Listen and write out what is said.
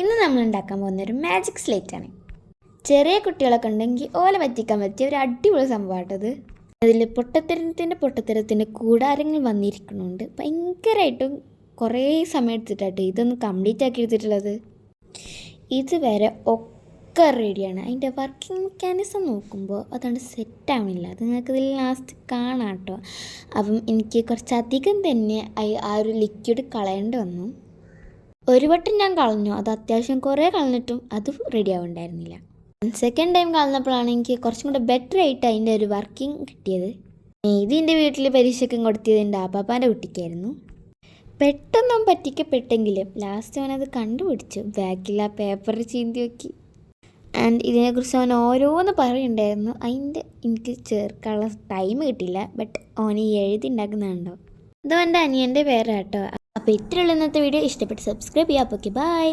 ഇന്ന് നമ്മൾ ഉണ്ടാക്കാൻ പോകുന്ന ഒരു മാജിക് ആണ്. ചെറിയ കുട്ടികളൊക്കെ ഉണ്ടെങ്കിൽ ഓല പറ്റിക്കാൻ പറ്റിയ ഒരു അടിപൊളി സംഭവമാട്ടത് അതിൽ പൊട്ടത്തരത്തിന്റെ പൊട്ടത്തരത്തിന്റെ കൂടാരങ്ങൾ വന്നിരിക്കുന്നുണ്ട്. ഭയങ്കരമായിട്ടും കുറേ സമയം എടുത്തിട്ടാട്ടോ ഇതൊന്ന് കംപ്ലീറ്റ് ആക്കി എടുത്തിട്ടുള്ളത്. ഇതുവരെ ഒക്കെ റെഡിയാണ് അതിന്റെ വർക്കിംഗ് മെക്കാനിസം നോക്കുമ്പോൾ അതുകൊണ്ട് സെറ്റാവണില്ല അത് നിങ്ങൾക്ക് ഇതിൽ ലാസ്റ്റ് കാണാം കേട്ടോ. അപ്പം എനിക്ക് കുറച്ചധികം തന്നെ ആ ഒരു ലിക്വിഡ് കളയേണ്ടി വന്നു. ഒരു വട്ടം ഞാൻ കളഞ്ഞു. അത് അത്യാവശ്യം കുറേ കളഞ്ഞിട്ടും അത് റെഡി ആവുന്നുണ്ടായിരുന്നില്ല സെക്കൻഡ് ടൈം കളഞ്ഞപ്പോഴാണ് എനിക്ക് കുറച്ചും കൂടെ ബെറ്റർ ആയിട്ട് അതിന്റെ ഒരു വർക്കിംഗ് കിട്ടിയത്. ഇത് എന്റെ വീട്ടിൽ പരീക്ഷയ്ക്കും കൊടുത്തിയത് എന്റെ ആപ്പാപ്പാന്റെ കുട്ടിക്കായിരുന്നു. പെട്ടെന്നും പറ്റിക്കപ്പെട്ടെങ്കിലും ലാസ്റ്റ് അവനത് കണ്ടുപിടിച്ചു. ബാക്കിൽ ആ പേപ്പർ ചീന്തി നോക്കി ആൻഡ് ഇതിനെക്കുറിച്ച് അവൻ ഓരോന്ന് പറയുന്നുണ്ടായിരുന്നു അതിന്റെ എനിക്ക് ചേർക്കാനുള്ള ടൈം കിട്ടിയില്ല. ബട്ട് അവൻ എഴുതി ഉണ്ടാക്കുന്നുണ്ടോ ഇതോ എന്റെ അനിയന്റെ പേരാട്ടോ. അപ്പോൾ ഇത്രയുള്ള ഇന്നത്തെ വീഡിയോ. ഇഷ്ടപ്പെട്ട് സബ്സ്ക്രൈബ് ചെയ്യാം അപ്പോൾ ഓക്കെ ബൈ